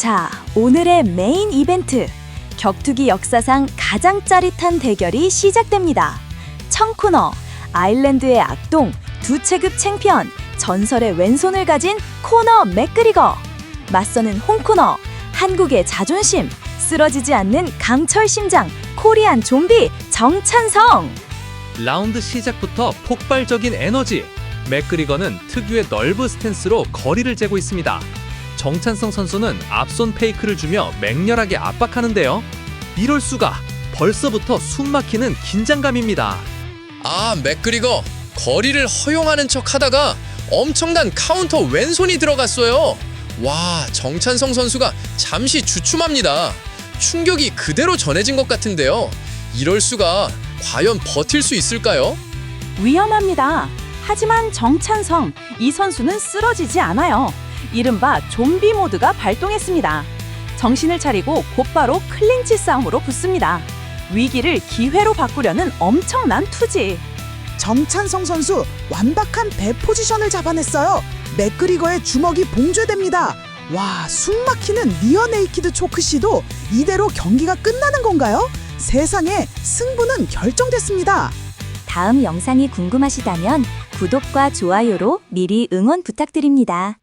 자, 오늘의 메인 이벤트. 격투기 역사상 가장 짜릿한 대결이 시작됩니다. 청코너, 아일랜드의 악동, 두 체급 챔피언, 전설의 왼손을 가진 코너 맥그리거. 맞서는 홍코너, 한국의 자존심, 쓰러지지 않는 강철 심장, 코리안 좀비 정찬성. 라운드 시작부터 폭발적인 에너지. 맥그리거는 특유의 넓은 스탠스로 거리를 재고 있습니다. 정찬성 선수는 앞손 페이크를 주며 맹렬하게 압박하는데요. 이럴 수가 벌써부터 숨막히는 긴장감입니다. 아, 맥그리거 거리를 허용하는 척 하다가 엄청난 카운터 왼손이 들어갔어요. 와, 정찬성 선수가 잠시 주춤합니다. 충격이 그대로 전해진 것 같은데요. 이럴 수가 과연 버틸 수 있을까요? 위험합니다. 하지만 정찬성, 이 선수는 쓰러지지 않아요. 이른바 좀비 모드가 발동했습니다. 정신을 차리고 곧바로 클린치 싸움으로 붙습니다. 위기를 기회로 바꾸려는 엄청난 투지. 정찬성 선수 완벽한 배 포지션을 잡아냈어요. 맥그리거의 주먹이 봉쇄됩니다. 와, 숨 막히는 리어 네이키드 초크 시도 이대로 경기가 끝나는 건가요? 세상에 승부는 결정됐습니다. 다음 영상이 궁금하시다면 구독과 좋아요로 미리 응원 부탁드립니다.